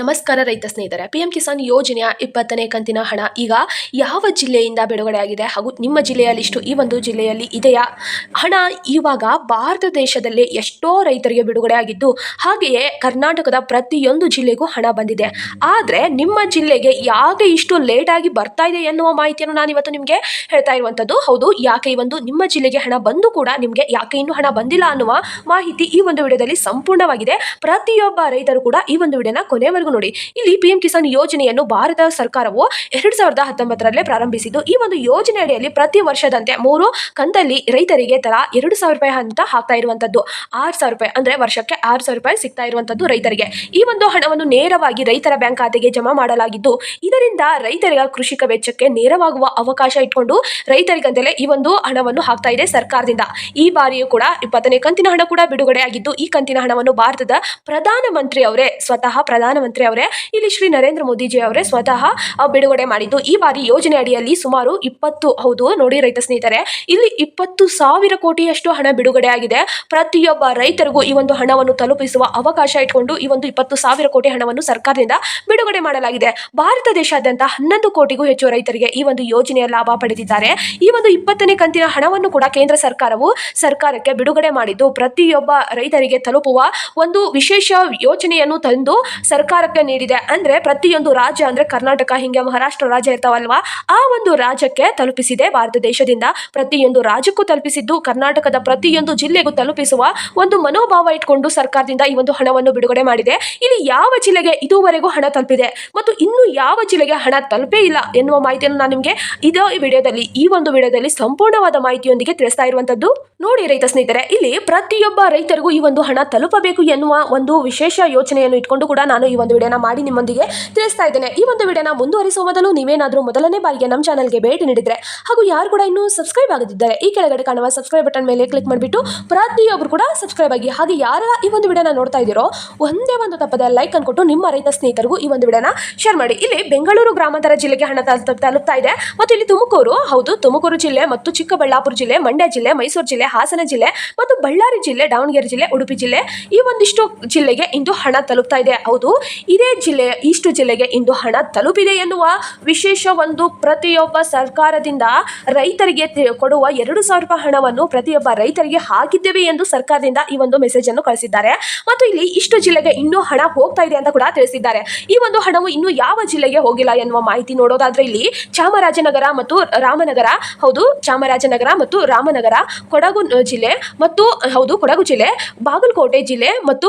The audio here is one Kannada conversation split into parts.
ನಮಸ್ಕಾರ ರೈತ ಸ್ನೇಹಿತರೆ ಪಿ ಎಂ ಕಿಸಾನ್ ಯೋಜನೆಯ ಇಪ್ಪತ್ತನೇ ಕಂತಿನ ಹಣ ಈಗ ಯಾವ ಜಿಲ್ಲೆಯಿಂದ ಬಿಡುಗಡೆಯಾಗಿದೆ ಹಾಗೂ ನಿಮ್ಮ ಜಿಲ್ಲೆಯಲ್ಲಿ ಇಷ್ಟು ಈ ಒಂದು ಜಿಲ್ಲೆಯಲ್ಲಿ ಇದೆಯಾ? ಹಣ ಇವಾಗ ಭಾರತ ದೇಶದಲ್ಲಿ ಎಷ್ಟೋ ರೈತರಿಗೆ ಬಿಡುಗಡೆಯಾಗಿದ್ದು, ಹಾಗೆಯೇ ಕರ್ನಾಟಕದ ಪ್ರತಿಯೊಂದು ಜಿಲ್ಲೆಗೂ ಹಣ ಬಂದಿದೆ. ಆದರೆ ನಿಮ್ಮ ಜಿಲ್ಲೆಗೆ ಯಾಕೆ ಇಷ್ಟು ಲೇಟಾಗಿ ಬರ್ತಾ ಇದೆ ಎನ್ನುವ ಮಾಹಿತಿಯನ್ನು ನಾನು ಇವತ್ತು ನಿಮಗೆ ಹೇಳ್ತಾ ಇರುವಂಥದ್ದು ಹೌದು, ಯಾಕೆ ಈ ಒಂದು ನಿಮ್ಮ ಜಿಲ್ಲೆಗೆ ಹಣ ಬಂದು ಕೂಡ ನಿಮಗೆ ಯಾಕೆ ಇನ್ನೂ ಹಣ ಬಂದಿಲ್ಲ ಅನ್ನುವ ಮಾಹಿತಿ ಈ ಒಂದು ವಿಡಿಯೋದಲ್ಲಿ ಸಂಪೂರ್ಣವಾಗಿದೆ. ಪ್ರತಿಯೊಬ್ಬ ರೈತರು ಕೂಡ ಈ ಒಂದು ವಿಡಿಯೋನ ಕೊನೆವರೆಗೂ ನೋಡಿ. ಇಲ್ಲಿ ಪಿ ಎಂ ಕಿಸಾನ್ ಯೋಜನೆಯನ್ನು ಭಾರತ ಸರ್ಕಾರವು ಎರಡ್ ಸಾವಿರದ ಹತ್ತೊಂಬತ್ತರಲ್ಲೇ ಪ್ರಾರಂಭಿಸಿದ್ದು. ಈ ಒಂದು ಯೋಜನೆ ಅಡಿಯಲ್ಲಿ ಪ್ರತಿ ವರ್ಷದಂತೆ ಮೂರು ಕಂತಲ್ಲಿ ರೈತರಿಗೆ ತಲಾ ಎರಡು ಸಾವಿರ ರೂಪಾಯಿ ಅಂತ ಹಾಕ್ತಾ ಇರುವಂತದ್ದು. ಆರು ಸಾವಿರ ರೂಪಾಯಿ ಅಂದ್ರೆ ವರ್ಷಕ್ಕೆ ಆರು ಸಾವಿರ ರೂಪಾಯಿ ಸಿಗ್ತಾ ಇರುವಂತದ್ದು ರೈತರಿಗೆ. ಈ ಒಂದು ಹಣವನ್ನು ನೇರವಾಗಿ ರೈತರ ಬ್ಯಾಂಕ್ ಖಾತೆಗೆ ಜಮಾ ಮಾಡಲಾಗಿದ್ದು, ಇದರಿಂದ ರೈತರಿಗೆ ಕೃಷಿಕ ವೆಚ್ಚಕ್ಕೆ ನೇರವಾಗುವ ಅವಕಾಶ ಇಟ್ಕೊಂಡು ರೈತರಿಗಂತಲೇ ಈ ಒಂದು ಹಣವನ್ನು ಹಾಕ್ತಾ ಇದೆ ಸರ್ಕಾರದಿಂದ. ಈ ಬಾರಿಯೂ ಕೂಡ ಇಪ್ಪತ್ತನೇ ಕಂತಿನ ಹಣ ಕೂಡ ಬಿಡುಗಡೆಯಾಗಿದ್ದು, ಈ ಕಂತಿನ ಹಣವನ್ನು ಭಾರತದ ಪ್ರಧಾನಮಂತ್ರಿ ಅವರೇ ಸ್ವತಃ ಪ್ರಧಾನಮಂತ್ರಿ ಅವರೇ, ಇಲ್ಲಿ ಶ್ರೀ ನರೇಂದ್ರ ಮೋದಿಜಿ ಅವರೇ ಸ್ವತಃ ಬಿಡುಗಡೆ ಮಾಡಿದ್ದು. ಈ ಬಾರಿ ಯೋಜನೆ ಅಡಿಯಲ್ಲಿ ಸುಮಾರು ಇಪ್ಪತ್ತು, ಹೌದು, ನೋಡಿ ರೈತ ಸ್ನೇಹಿತರೆ, ಇಲ್ಲಿ ಇಪ್ಪತ್ತು ಸಾವಿರ ಕೋಟಿಯಷ್ಟು ಹಣ ಬಿಡುಗಡೆ ಆಗಿದೆ. ಪ್ರತಿಯೊಬ್ಬ ರೈತರಿಗೂ ಈ ಒಂದು ಹಣವನ್ನು ತಲುಪಿಸುವ ಅವಕಾಶ ಇಟ್ಕೊಂಡು ಈ ಒಂದು ಇಪ್ಪತ್ತು ಸಾವಿರ ಕೋಟಿ ಹಣವನ್ನು ಸರ್ಕಾರದಿಂದ ಬಿಡುಗಡೆ ಮಾಡಲಾಗಿದೆ. ಭಾರತ ದೇಶಾದ್ಯಂತ ಹನ್ನೊಂದು ಕೋಟಿಗೂ ಹೆಚ್ಚು ರೈತರಿಗೆ ಈ ಒಂದು ಯೋಜನೆಯ ಲಾಭ ಪಡೆದಿದ್ದಾರೆ. ಈ ಒಂದು ಇಪ್ಪತ್ತನೇ ಕಂತಿನ ಹಣವನ್ನು ಕೂಡ ಕೇಂದ್ರ ಸರ್ಕಾರವು ಸರ್ಕಾರಕ್ಕೆ ಬಿಡುಗಡೆ ಮಾಡಿದ್ದು. ಪ್ರತಿಯೊಬ್ಬ ರೈತರಿಗೆ ತಲುಪುವ ಒಂದು ವಿಶೇಷ ಯೋಜನೆಯನ್ನು ತಂದು ಸರ್ಕಾರಕ್ಕೆ ನೀಡಿದೆ. ಅಂದ್ರೆ ಪ್ರತಿಯೊಂದು ರಾಜ್ಯ, ಅಂದ್ರೆ ಕರ್ನಾಟಕ, ಹಿಂಗೆ ಮಹಾರಾಷ್ಟ್ರ ರಾಜ್ಯ ಇರ್ತಾವಲ್ವಾ, ಆ ಒಂದು ರಾಜ್ಯಕ್ಕೆ ತಲುಪಿಸಿದೆ ಭಾರತ ದೇಶದಿಂದ. ಪ್ರತಿಯೊಂದು ರಾಜ್ಯಕ್ಕೂ ತಲುಪಿಸಿದ್ದು, ಕರ್ನಾಟಕದ ಪ್ರತಿಯೊಂದು ಜಿಲ್ಲೆಗೂ ತಲುಪಿಸುವ ಒಂದು ಮನೋಭಾವ ಇಟ್ಕೊಂಡು ಸರ್ಕಾರದಿಂದ ಈ ಒಂದು ಹಣವನ್ನು ಬಿಡುಗಡೆ ಮಾಡಿದೆ. ಇಲ್ಲಿ ಯಾವ ಜಿಲ್ಲೆಗೆ ಇದುವರೆಗೂ ಹಣ ತಲುಪಿದೆ ಮತ್ತು ಇನ್ನು ಯಾವ ಜಿಲ್ಲೆಗೆ ಹಣ ತಲುಪೇ ಇಲ್ಲ ಎನ್ನುವ ಮಾಹಿತಿಯನ್ನು ನಾನು ನಿಮಗೆ ಇದೇ ವಿಡಿಯೋದಲ್ಲಿ, ಈ ಒಂದು ವಿಡಿಯೋದಲ್ಲಿ ಸಂಪೂರ್ಣವಾದ ಮಾಹಿತಿಯೊಂದಿಗೆ ತಿಳಿಸ್ತಾ ಇರುವಂತದ್ದು. ನೋಡಿ ರೈತ ಸ್ನೇಹಿತರೆ, ಇಲ್ಲಿ ಪ್ರತಿಯೊಬ್ಬ ರೈತರಿಗೂ ಈ ಒಂದು ಹಣ ತಲುಪಬೇಕು ಎನ್ನುವ ಒಂದು ವಿಶೇಷ ಯೋಚನೆಯನ್ನು ಇಟ್ಕೊಂಡು ಕೂಡ ನಾನು ಈ ಒಂದು ವಿಡಿಯೋನ ಮಾಡಿ ನಿಮ್ಮೊಂದಿಗೆ ತಿಳಿಸ್ತಾ ಇದ್ದೇನೆ. ಈ ಒಂದು ವಿಡಿಯೋನ ಮುಂದುವರಿಸುವ ಮೊದಲು ನೀವೇನಾದರೂ ಮೊದಲನೇ ಬಾರಿಗೆ ನಮ್ಮ ಚಾನಲ್ಗೆ ಭೇಟಿ ನೀಡಿದರೆ, ಹಾಗೂ ಯಾರು ಕೂಡ ಇನ್ನೂ ಸಬ್ಸ್ಕ್ರೈಬ್ ಆಗದಿದ್ದಾರೆ ಈ ಕೆಳಗಡೆ ಕಾಣುವ ಸಬ್ಸ್ಕ್ರೈಬ್ ಬಟನ್ ಮೇಲೆ ಕ್ಲಿಕ್ ಮಾಡಿಬಿಟ್ಟು ಪ್ರತಿಯೊಬ್ಬರು ಕೂಡ ಸಬ್ಸ್ಕ್ರೈಬ್ ಆಗಿ, ಹಾಗೆ ಯಾರೆಲ್ಲ ಈ ಒಂದು ವಿಡಿಯೋನ ನೋಡ್ತಾ ಇದ್ದೀರೋ, ಒಂದೇ ಒಂದು ತಪ್ಪದ ಲೈಕ್ ಅನ್ಕೊಟ್ಟು ನಿಮ್ಮ ರೈತ ಸ್ನೇಹಿತರಿಗೂ ಈ ಒಂದು ವಿಡಿಯೋನ ಶೇರ್ ಮಾಡಿ. ಇಲ್ಲಿ ಬೆಂಗಳೂರು ಗ್ರಾಮಾಂತರ ಜಿಲ್ಲೆಗೆ ಹಣ ತಲ್- ತಲ್- ತಲುಪ್ತಾ ಇದೆ. ಮತ್ತು ಇಲ್ಲಿ ತುಮಕೂರು, ಹೌದು, ತುಮಕೂರು ಜಿಲ್ಲೆ ಮತ್ತು ಚಿಕ್ಕಬಳ್ಳಾಪುರ ಜಿಲ್ಲೆ, ಮಂಡ್ಯ ಜಿಲ್ಲೆ, ಮೈಸೂರು ಜಿಲ್ಲೆ ಹಾಸನ ಜಿಲ್ಲೆ ಮತ್ತು ಬಳ್ಳಾರಿ ಜಿಲ್ಲೆ, ದಾವಣಗೆರೆ ಜಿಲ್ಲೆ, ಉಡುಪಿ ಜಿಲ್ಲೆ ಈ ಒಂದಿಷ್ಟು ಜಿಲ್ಲೆಗೆ ಇಂದು ಹಣ ತಲುಪ್ತಾ ಇದೆ. ಹೌದು, ಇದೇ ಜಿಲ್ಲೆ, ಇಷ್ಟು ಜಿಲ್ಲೆಗೆ ಇಂದು ಹಣ ತಲುಪಿದೆ ಎನ್ನುವ ವಿಶೇಷ ಒಂದು ಪ್ರತಿಯೊಬ್ಬ ಸರ್ಕಾರದಿಂದ ರೈತರಿಗೆ ಕೊಡುವ ಎರಡು ಸಾವಿರ ರೂಪಾಯಿ ಹಣವನ್ನು ಪ್ರತಿಯೊಬ್ಬ ರೈತರಿಗೆ ಹಾಕಿದ್ದೇವೆ ಎಂದು ಸರ್ಕಾರದಿಂದ ಈ ಒಂದು ಮೆಸೇಜ್ ಅನ್ನು ಕಳಿಸಿದ್ದಾರೆ. ಮತ್ತು ಇಲ್ಲಿ ಇಷ್ಟು ಜಿಲ್ಲೆಗೆ ಇನ್ನೂ ಹಣ ಹೋಗ್ತಾ ಇದೆ ಅಂತ ಕೂಡ ತಿಳಿಸಿದ್ದಾರೆ. ಈ ಒಂದು ಹಣವು ಇನ್ನೂ ಯಾವ ಜಿಲ್ಲೆಗೆ ಹೋಗಿಲ್ಲ ಎನ್ನುವ ಮಾಹಿತಿ ನೋಡೋದಾದ್ರೆ ಇಲ್ಲಿ ಚಾಮರಾಜನಗರ ಮತ್ತು ರಾಮನಗರ. ಹೌದು, ಚಾಮರಾಜನಗರ ಮತ್ತು ರಾಮನಗರ, ಕೊಡಗು ಅ, ಜಿಲ್ಲೆ ಮತ್ತು ಹೌದು ಕೊಡಗು ಜಿಲ್ಲೆ ಬಾಗಲಕೋಟೆ ಜಿಲ್ಲೆ ಮತ್ತು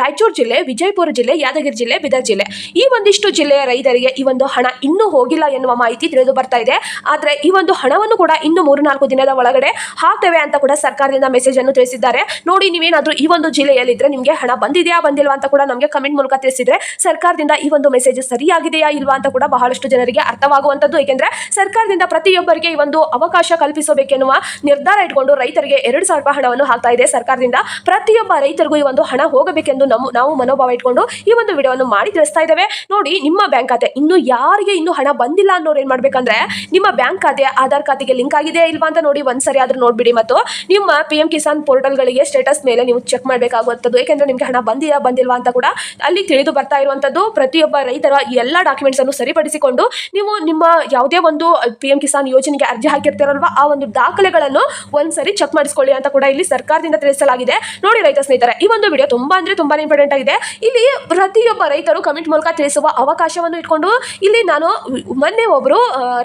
ರಾಯಚೂರು ಜಿಲ್ಲೆ ವಿಜಯಪುರ ಜಿಲ್ಲೆ ಯಾದಗಿರಿ ಜಿಲ್ಲೆ ಬೀದರ್ ಜಿಲ್ಲೆ. ಈ ಒಂದಿಷ್ಟು ಜಿಲ್ಲೆಯ ರೈತರಿಗೆ ಈ ಒಂದು ಹಣ ಇನ್ನೂ ಹೋಗಿಲ್ಲ ಎನ್ನುವ ಮಾಹಿತಿ ತಿಳಿದು ಬರ್ತಾ ಇದೆ. ಆದರೆ ಈ ಒಂದು ಹಣವನ್ನು ಕೂಡ ಇನ್ನು ಮೂರು ನಾಲ್ಕು ದಿನದ ಒಳಗಡೆ ಹಾಕ್ತೇವೆ ಅಂತ ಕೂಡ ಸರ್ಕಾರದಿಂದ ಮೆಸೇಜ್ ಅನ್ನು ತಿಳಿಸಿದ್ದಾರೆ. ನೋಡಿ ನೀವೇನಾದರೂ ಈ ಒಂದು ಜಿಲ್ಲೆಯಲ್ಲಿದ್ದರೆ ನಿಮಗೆ ಹಣ ಬಂದಿದೆಯಾ ಬಂದಿಲ್ವಾ ಅಂತ ಕೂಡ ನಮಗೆ ಕಮೆಂಟ್ ಮೂಲಕ ತಿಳಿಸಿದ್ರೆ ಸರ್ಕಾರದಿಂದ ಈ ಒಂದು ಮೆಸೇಜ್ ಸರಿಯಾಗಿದೆಯಾ ಇಲ್ವಾ ಅಂತ ಕೂಡ ಬಹಳಷ್ಟು ಜನರಿಗೆ ಅರ್ಥವಾಗುವಂಥದ್ದು. ಏಕೆಂದರೆ ಸರ್ಕಾರದಿಂದ ಪ್ರತಿಯೊಬ್ಬರಿಗೆ ಈ ಒಂದು ಅವಕಾಶ ಕಲ್ಪಿಸಬೇಕೆನ್ನುವ ನಿರ್ಧಾರ ಇಟ್ಕೊಂಡು ರೈತರಿಗೆ ಎರಡು ಸಾವಿರ ರೂಪಾಯಿ ಹಣವನ್ನು ಹಾಕ್ತಾ ಇದೆ ಸರ್ಕಾರದಿಂದ. ಪ್ರತಿಯೊಬ್ಬ ರೈತರಿಗೂ ಈ ಒಂದು ಹಣ ಹೋಗಬೇಕೆಂದು ನಮ್ಮ ನಾವು ಮನೋಭಾವ ಇಟ್ಕೊಂಡು ಈ ಒಂದು ವಿಡಿಯೋವನ್ನು ಮಾಡಿ ತಿಳಿಸ್ತಾ ಇದ್ದೇವೆ. ನೋಡಿ, ನಿಮ್ಮ ಬ್ಯಾಂಕ್ ಖಾತೆ. ಇನ್ನು ಯಾರಿಗೆ ಇನ್ನು ಹಣ ಬಂದಿಲ್ಲ ಅನ್ನೋರು ಏನ್ ಮಾಡ್ಬೇಕಂದ್ರೆ, ನಿಮ್ಮ ಬ್ಯಾಂಕ್ ಖಾತೆ ಆಧಾರ್ ಖಾತೆಗೆ ಲಿಂಕ್ ಆಗಿದೆಯಾ ಇಲ್ವಾ ಅಂತ ನೋಡಿ ಒಂದ್ಸರಿ ಆದ್ರೂ ನೋಡ್ಬಿಡಿ ಮತ್ತು ನಿಮ್ಮ ಪಿ ಎಂ ಕಿಸಾನ್ ಪೋರ್ಟಲ್ಗಳಿಗೆ ಸ್ಟೇಟಸ್ ಮೇಲೆ ನೀವು ಚೆಕ್ ಮಾಡಬೇಕಾಗುವಂಥದ್ದು. ಏಕೆಂದ್ರೆ ನಿಮಗೆ ಹಣ ಬಂದಿದೆಯಾ ಬಂದಿಲ್ವಾ ಅಂತ ಕೂಡ ಅಲ್ಲಿ ತಿಳಿದು ಬರ್ತಾ ಇರುವಂಥದ್ದು. ಪ್ರತಿಯೊಬ್ಬ ರೈತರ ಎಲ್ಲ ಡಾಕ್ಯುಮೆಂಟ್ಸ್ ಅನ್ನು ಸರಿಪಡಿಸಿಕೊಂಡು ನೀವು ನಿಮ್ಮ ಯಾವುದೇ ಒಂದು ಪಿ ಎಂ ಕಿಸಾನ್ ಯೋಜನೆಗೆ ಅರ್ಜಿ ಹಾಕಿರ್ತೀರಲ್ವಾ, ಆ ಒಂದು ದಾಖಲೆಗಳನ್ನು ಒಂದ್ಸರಿ ಚೆಕ್ ಮಾಡಿಸ್ಕೊಳ್ಳಿ ಅಂತ ಕೂಡ ಇಲ್ಲಿ ಸರ್ಕಾರದಿಂದ ತಿಳಿಸಲಾಗಿದೆ. ನೋಡಿ ರೈತ ಸ್ನೇಹಿತರೆ, ಈ ಒಂದು ವಿಡಿಯೋ ತುಂಬಾ ಅಂದ್ರೆ ತುಂಬಾ ಇಂಪಾರ್ಟೆಂಟ್ ಆಗಿದೆ. ಇಲ್ಲಿ ಪ್ರತಿಯೊಬ್ಬ ರೈತರು ಕಮೆಂಟ್ ಮೂಲಕ ತಿಳಿಸುವ ಅವಕಾಶವನ್ನು ಇಟ್ಕೊಂಡು ಇಲ್ಲಿ ನಾನು ಮೊನ್ನೆ ಒಬ್ಬರು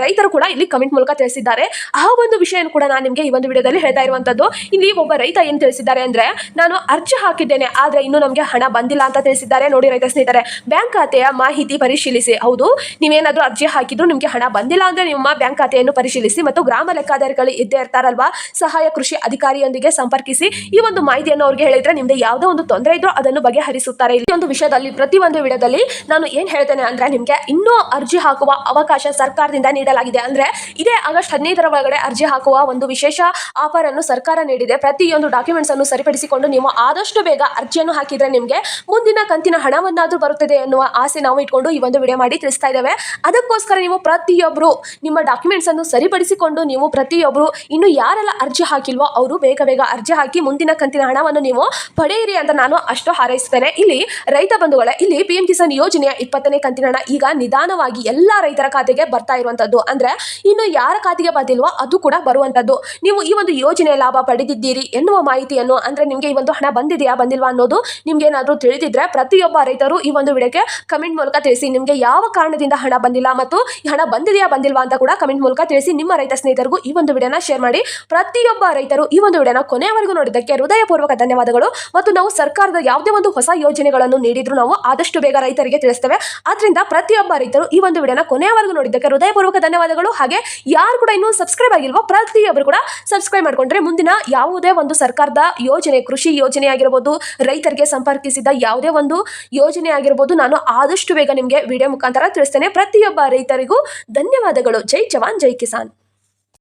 ರೈತರು ಕೂಡ ಇಲ್ಲಿ ಕಮೆಂಟ್ ಮೂಲಕ ತಿಳಿಸಿದ್ದಾರೆ. ಆ ಒಂದು ವಿಷಯ ಕೂಡ ನಾನು ನಿಮಗೆ ಈ ಒಂದು ವಿಡಿಯೋದಲ್ಲಿ ಹೇಳ್ತಾ ಇರುವಂತದ್ದು. ಇಲ್ಲಿ ಒಬ್ಬ ರೈತ ಏನು ತಿಳಿಸಿದ್ದಾರೆ ಅಂದ್ರೆ, ನಾನು ಅರ್ಜಿ ಹಾಕಿದ್ದೇನೆ, ಆದ್ರೆ ಇನ್ನು ನಮಗೆ ಹಣ ಬಂದಿಲ್ಲ ಅಂತ ತಿಳಿಸಿದ್ದಾರೆ. ನೋಡಿ ರೈತ ಸ್ನೇಹಿತರೆ, ಬ್ಯಾಂಕ್ ಖಾತೆಯ ಮಾಹಿತಿ ಪರಿಶೀಲಿಸಿ. ಹೌದು, ನೀವೇನಾದ್ರೂ ಅರ್ಜಿ ಹಾಕಿದ್ರು ನಿಮಗೆ ಹಣ ಬಂದಿಲ್ಲ ಅಂದ್ರೆ ನಿಮ್ಮ ಬ್ಯಾಂಕ್ ಖಾತೆಯನ್ನು ಪರಿಶೀಲಿಸಿ ಮತ್ತು ಗ್ರಾಮ ಲೆಕ್ಕಾಧಿಕಾರಿಗಳು ಇದ್ದೇ ಇರ್ತಾರಲ್ವಾ, ಸಹಾಯ ಕೃಷಿ ಅಧಿಕಾರಿಯೊಂದಿಗೆ ಸಂಪರ್ಕಿಸಿ ಈ ಒಂದು ಮಾಹಿತಿಯನ್ನು ಅವ್ರಿಗೆ ಹೇಳಿದ್ರೆ ನಿಮ್ದು ಯಾವುದೇ ಒಂದು ತೊಂದರೆ ಇದ್ರೂ ಅದನ್ನು ಬಗೆಹರಿಸುತ್ತಾರೆ. ಈ ಒಂದು ವಿಷಯದಲ್ಲಿ ಪ್ರತಿ ಒಂದು ವಿಡದಲ್ಲಿ ನಾನು ಏನ್ ಹೇಳ್ತೇನೆ ಅಂದ್ರೆ ನಿಮ್ಗೆ ಇನ್ನೂ ಅರ್ಜಿ ಹಾಕುವ ಅವಕಾಶ ಸರ್ಕಾರದಿಂದ ನೀಡಲಾಗಿದೆ. ಅಂದ್ರೆ ಇದೇ ಆಗಸ್ಟ್ ಹದಿನೈದರ ಒಳಗಡೆ ಅರ್ಜಿ ಹಾಕುವ ಒಂದು ವಿಶೇಷ ಆಫರ್ ಅನ್ನು ಸರ್ಕಾರ ನೀಡಿದೆ. ಪ್ರತಿಯೊಂದು ಡಾಕ್ಯುಮೆಂಟ್ಸ್ ಅನ್ನು ಸರಿಪಡಿಸಿಕೊಂಡು ನೀವು ಆದಷ್ಟು ಬೇಗ ಅರ್ಜಿಯನ್ನು ಹಾಕಿದ್ರೆ ನಿಮ್ಗೆ ಮುಂದಿನ ಕಂತಿನ ಹಣವನ್ನಾದ್ರೂ ಬರುತ್ತದೆ ಎನ್ನುವ ಆಸೆ ನಾವು ಇಟ್ಕೊಂಡು ಈ ಒಂದು ವಿಡಿಯೋ ಮಾಡಿ ತಿಳಿಸ್ತಾ ಇದ್ದೇವೆ. ಅದಕ್ಕೋಸ್ಕರ ನೀವು ಪ್ರತಿಯೊಬ್ಬರು ನಿಮ್ಮ ಡಾಕ್ಯುಮೆಂಟ್ಸ್ ಅನ್ನು ಸರಿಪಡಿಸಿಕೊಂಡು ನೀವು ಪ್ರತಿಯೊಬ್ಬರು ಇನ್ನು ಯಾರೆಲ್ಲ ಅರ್ಜಿ ಹಾಕಿಲ್ವೋ ಬಂದಿಲ್ವೋ ಅವರು ಬೇಗ ಬೇಗ ಅರ್ಜಿ ಹಾಕಿ ಮುಂದಿನ ಕಂತಿನ ಹಣವನ್ನು ನೀವು ಪಡೆಯಿರಿ ಅಂತ ನಾನು ಅಷ್ಟು ಹಾರೈಸ್ತೇನೆ. ಇಲ್ಲಿ ರೈತ ಬಂಧುಗಳೇ, ಇಲ್ಲಿ ಪಿ ಎಂ ಕಿಸಾನ್ ಯೋಜನೆಯ ಇಪ್ಪತ್ತನೇ ಕಂತಿನ ಹಣ ಈಗ ನಿಧಾನವಾಗಿ ಎಲ್ಲ ರೈತರ ಖಾತೆಗೆ ಬರ್ತಾ ಇರುವಂತದ್ದು. ಅಂದ್ರೆ ಇನ್ನು ಯಾರ ಖಾತೆಗೆ ಬಂದಿಲ್ವೋ, ಅದು ಕೂಡ ಬರುವಂತದ್ದು. ನೀವು ಈ ಒಂದು ಯೋಜನೆಯ ಲಾಭ ಪಡೆದಿದ್ದೀರಿ ಎನ್ನುವ ಮಾಹಿತಿಯನ್ನು, ಅಂದ್ರೆ ನಿಮಗೆ ಈ ಒಂದು ಹಣ ಬಂದಿದೆಯಾ, ಬಂದಿಲ್ವಾ ಅನ್ನೋದು ನಿಮ್ಗೆ ಏನಾದರೂ ತಿಳಿದಿದ್ರೆ ಪ್ರತಿಯೊಬ್ಬ ರೈತರು ಈ ಒಂದು ವಿಡಿಯೋಕ್ಕೆ ಕಮೆಂಟ್ ಮೂಲಕ ತಿಳಿಸಿ. ನಿಮಗೆ ಯಾವ ಕಾರಣದಿಂದ ಹಣ ಬಂದಿಲ್ಲ ಮತ್ತು ಹಣ ಬಂದಿದೆಯಾ, ಬಂದಿಲ್ವಾ ಅಂತ ಕೂಡ ಕಮೆಂಟ್ ಮೂಲಕ ತಿಳಿಸಿ. ನಿಮ್ಮ ರೈತ ಸ್ನೇಹಿತರಿಗೂ ಈ ಒಂದು ವಿಡಿಯೋನ ಶೇರ್ ಮಾಡಿ. ಪ್ರತಿಯೊಬ್ಬ ರೈತರು ಈ ಒಂದು ವಿಡಿಯೋನ ಕೊನೆಯವರೆಗೂ ನೋಡಿದ್ದಕ್ಕೆ ಹೃದಯಪೂರ್ವಕ ಧನ್ಯವಾದಗಳು. ಮತ್ತು ನಾವು ಸರ್ಕಾರದ ಯಾವುದೇ ಒಂದು ಹೊಸ ಯೋಜನೆಗಳನ್ನು ನೀಡಿದ್ರು ನಾವು ಆದಷ್ಟು ಬೇಗ ರೈತರಿಗೆ ತಿಳಿಸ್ತೇವೆ. ಆದ್ರಿಂದ ಪ್ರತಿಯೊಬ್ಬ ರೈತರು ಈ ಒಂದು ವಿಡಿಯೋನ ಕೊನೆಯವರೆಗೂ ನೋಡಿದ್ದಕ್ಕೆ ಹೃದಯಪೂರ್ವಕ ಧನ್ಯವಾದಗಳು. ಹಾಗೆ ಯಾರು ಕೂಡ ಇನ್ನೂ ಸಬ್ಸ್ಕ್ರೈಬ್ ಆಗಿಲ್ವೋ, ಪ್ರತಿಯೊಬ್ಬರು ಕೂಡ ಸಬ್ಸ್ಕ್ರೈಬ್ ಮಾಡ್ಕೊಂಡ್ರೆ ಮುಂದಿನ ಯಾವುದೇ ಒಂದು ಸರ್ಕಾರದ ಯೋಜನೆ, ಕೃಷಿ ಯೋಜನೆ ಆಗಿರ್ಬೋದು, ರೈತರಿಗೆ ಸಂಪರ್ಕಿಸಿದ ಯಾವುದೇ ಒಂದು ಯೋಜನೆ ಆಗಿರ್ಬೋದು, ನಾನು ಆದಷ್ಟು ಬೇಗ ನಿಮಗೆ ವಿಡಿಯೋ ಮುಖಾಂತರ ತಿಳಿಸ್ತೇನೆ. ಪ್ರತಿಯೊಬ್ಬ ರೈತರಿಗೂ ಧನ್ಯವಾದಗಳು. ಜೈ ಜವಾನ್, ಜೈ ಕಿಸಾನ್.